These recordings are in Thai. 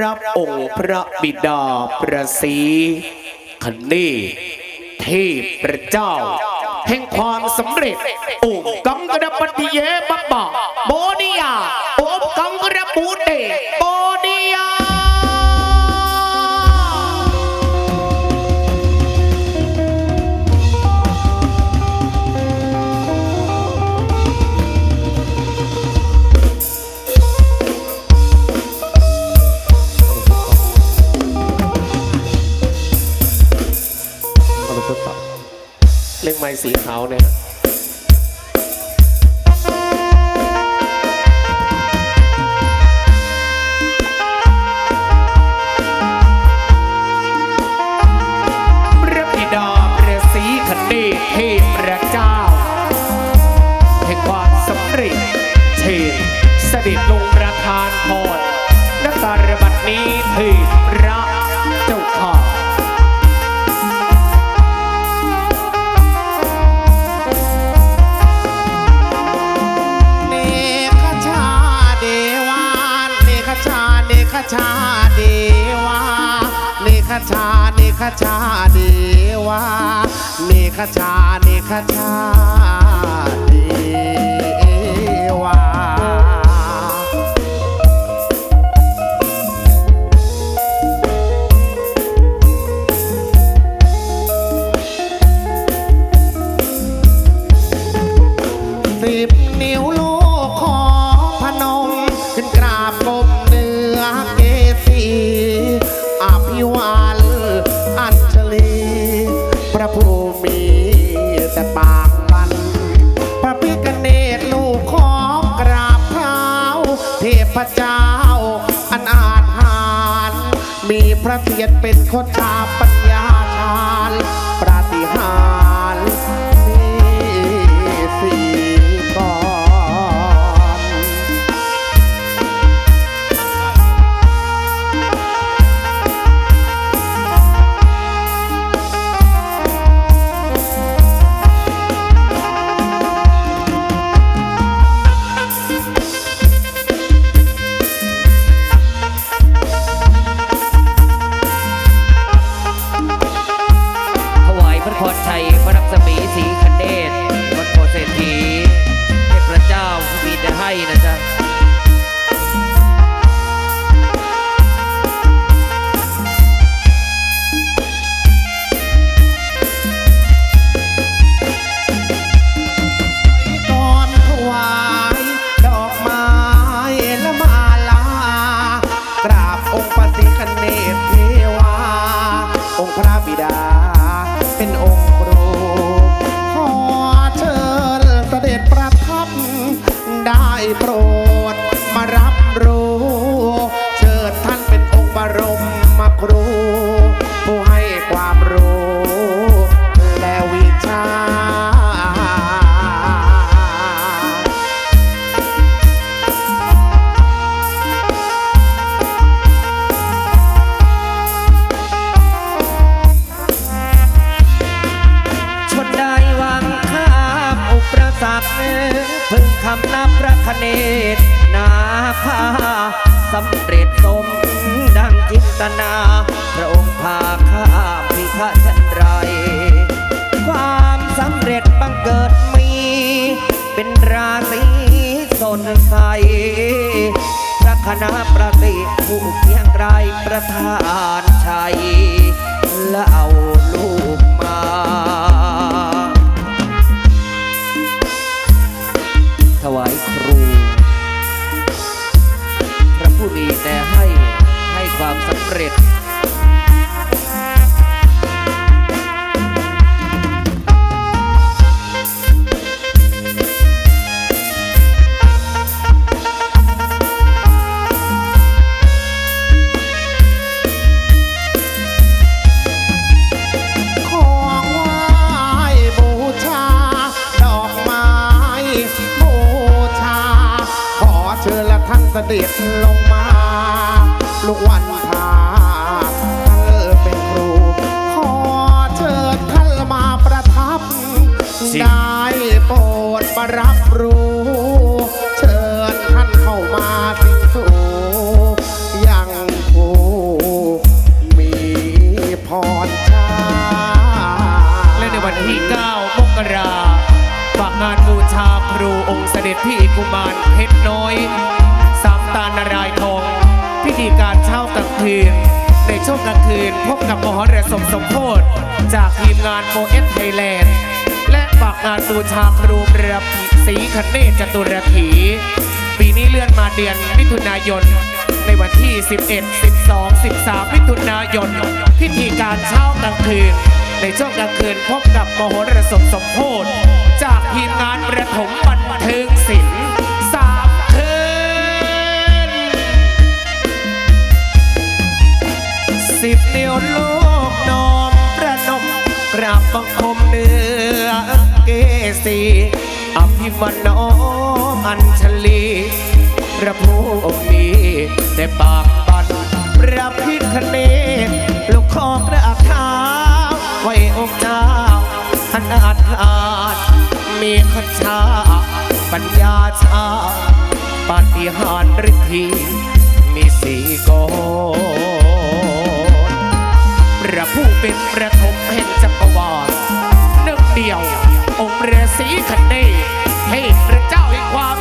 รับองค์พระบิดาประสีคเนศเทพเจ้า แห่งความสำเร็จองค์กังกระปฏิเยบะบะโบนิยาองค์กังกระปูเตโบนิ เล่งไม้สีขาวเนี่ยพระบิดาพระศรีคเนศเทพระเจ้าแห่งความสำเร็จเชิญเด็จลงประทานพรนักการบัดนี้ถิดพระเจ้าข้า ชาเดวาเนคชาเนคชาเดวาเนคชาเนคชาเดวา ยดเป็นคนชาปั ยพระรักษมีสีคันเดชวัดโพเศรษฐีเทพเจ้ามีแต่ให้นะจ๊ะก่อนถวายดอกไม้และมาลากราบองค์ปฏิคเนศเทวาองค์พระบิดา สำเร็จสมดังจิตนา พระองค์พาข้าพิฆาชันไร ความสำเร็จบังเกิดมี เป็นราศีสดใสพระคณะประสิทธิ์ผู้เพียงไกรประธานชัยแล้วเอาลูกมาถวาย แต่ให้ให้ความสำเร็จขอไหวบูชาดอกไม้บูชาขอเชิญละท่านเสด็จลงมา ลูกวันพาเธอเป็นครู ขอเชิญท่านมาประทับได้โปรดมารับรู้ เชิญท่านเข้ามาสิงสู่ยังผู้มีพรชา และในวันที่ 9 มกราฝากงานบูชาครูองค์เสด็จพี่กุมารเพชรน้อย สามตานารายทอง พิธีการเช่ากลางคืน ในช่วงกลางคืนพบกับมหรสพสมโพธจากทีมงานโมเอสไทยแลนด์และฝากงานบูชาครูเรือสีคเนศจตุรถีปีนี้เลื่อนมาเดือนมิถุนายน ในวันที่ 11 12 13 มิถุนายน พิธีการเช้ากลางคืน ในช่วงกลางคืนพบกับมโหรสพสมโพธจากทีมงานประถมบันเทิงศิลป์ สิบนิ้วลูกน้อมประนมกราบบังคมเนื้อเกสีอภิวันน้อมอัญชลีพระผู้มีแต่ปากบันพระพิคเนตลูกคอกระอักเท้าไว้องค์เจ้าท่านอาจอาจมีคชาปัญญาชาปฏิหาริย์ฤทธีมีสีโกนพระ ผู้เป็นประถมแห่งจักรวาลหนึ่งเดียว องค์เรศรีคันเนศให้พระเจ้าให้ความ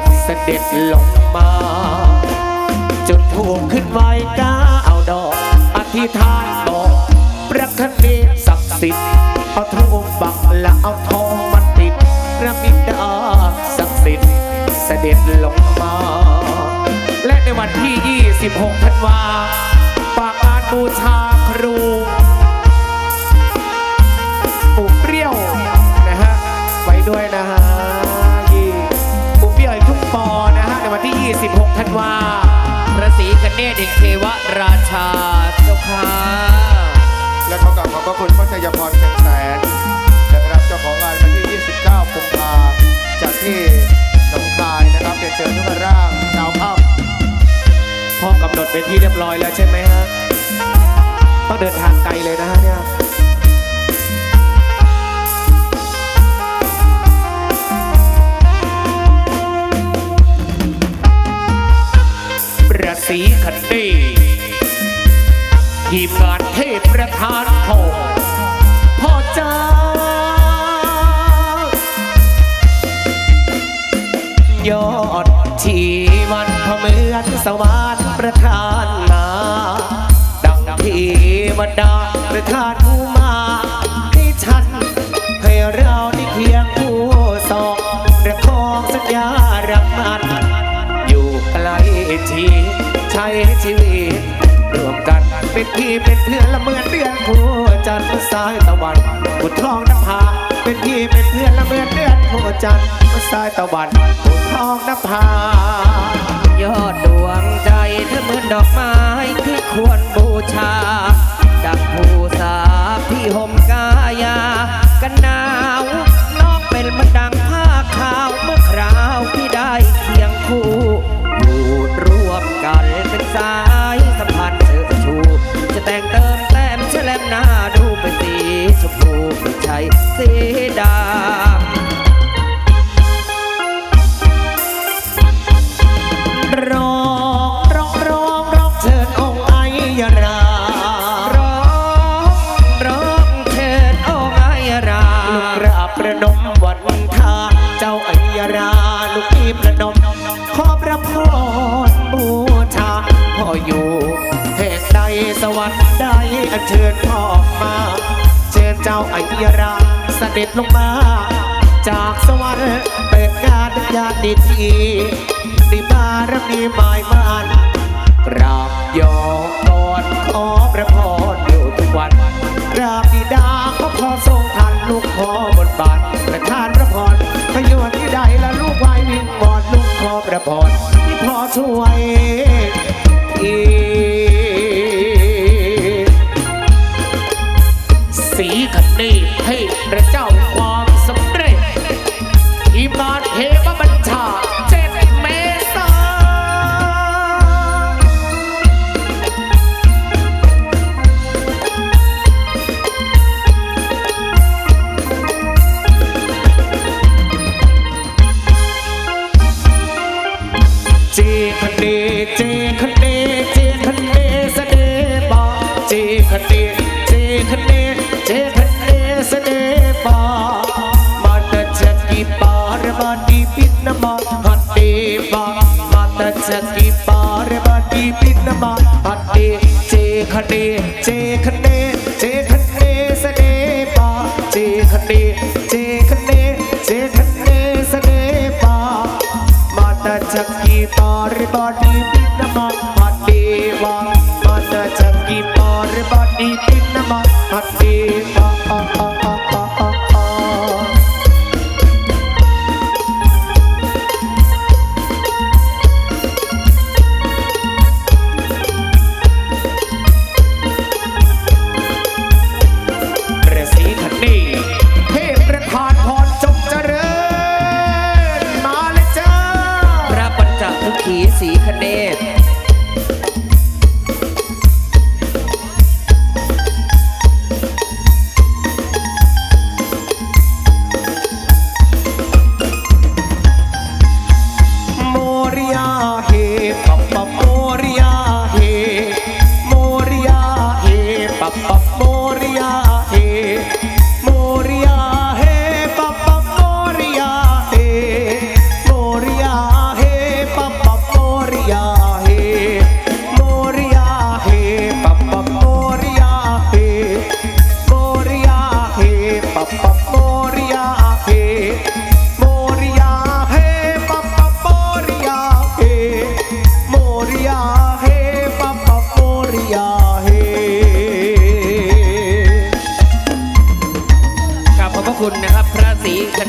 ดเสด็จลงมา จุดทูบขึ้นไว้ก้าดอก อธิษฐานบอกพระคเนศศักดิ์สิทธิ์เอาทูบปักและเอาทองมันติดพระบิดาศักดิ์สิทธิ์เสด็จลงมา และในวันที่ 26 ธันวา ปากงานบูชาครู ระพรเชียงแสนนะครับเจ้าของงานวันที่ 29กุมภาจากที่หนองคายนะครับเรียนเชิญทุกร่างชาวอ้ำพ่อกำหนดเป็นที่เรียบร้อยแล้วใช่ไหมฮะต้องเดินทางไกลเลยนะฮะเนี่ยประสีคันดีทีมงานเทพประธานพง จ้า ยอดชีวันพเหมือนสวรรค์ประทานมา ดังที่วดาประทานผู้มา ให้ฉัน ให้เราได้เคียงคู่สองประคองสัญญารักมัน อยู่ใกลทีใช้ชีวิตรวมกันเป็นพี่เป็นเพื่อนละเหมือนเดือนคู่จันทร์สายตะวัน บุตรทองน้ำพาเป็นพี่เป็นเพื่อนละเมือนเดือนคู่จันทร์สายตะวันบุตรทองน้ำพายอดดวงใจเธอเหมือนดอกไม้ที่ควรบูชา ดังผู้สาพี่ห่มกายา กันหนาวน้องเป็นมันดังผ้าขาวเมื่อคราวที่ได้เคียงคู่ เชิญพ่อมา เชิญเจ้าไอยราเสด็จลงมา จากสวรรค์เปิดงานญาติทีสิบารมีหมายมันกราบยอกกอดขอพระพรอยู่ทุกวันกราบบิดาขอพอทรงทันลูกขอบนบานประทานพระพรพยวนที่ใดและลูกไว้วิงวอนลูกขอพระพรที่พอช่วย นมาอัดเจคะเดเจคะเดเจคะเดเสเดปาเจคะเดเจคะเดเจคะเดเสเดปามาตาจักกีปาริบาดีปินมา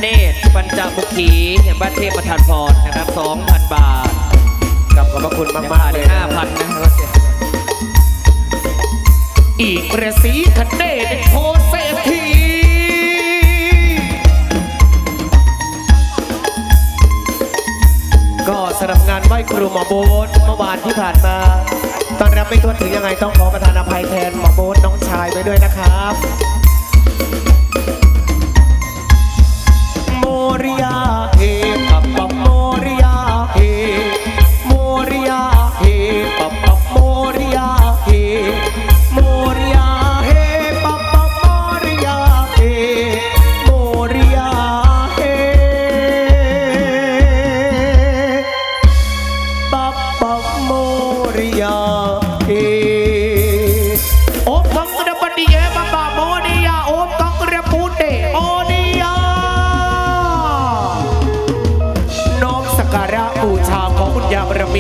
รีคเนศปัญจมุขีแห่งบ้านเทพประธานพรนะครับ2,000 บาทกับขอบพระคุณมากๆเลยนะ5,000นะครับอีกประสีคันเดชโพเศรษฐีก็สำหรับงานไหว้ครูหมอโบ๊ทเมื่อวานที่ผ่านมา ตอนรับไม่ทั่วถึงยังไงต้องขอประทานอภัยแทนหมอโบ๊ทน้องชายไว้ด้วยนะครับ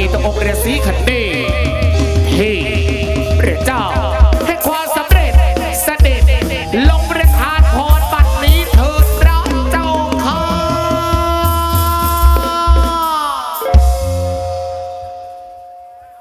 ีตะอกเรียสีขันดี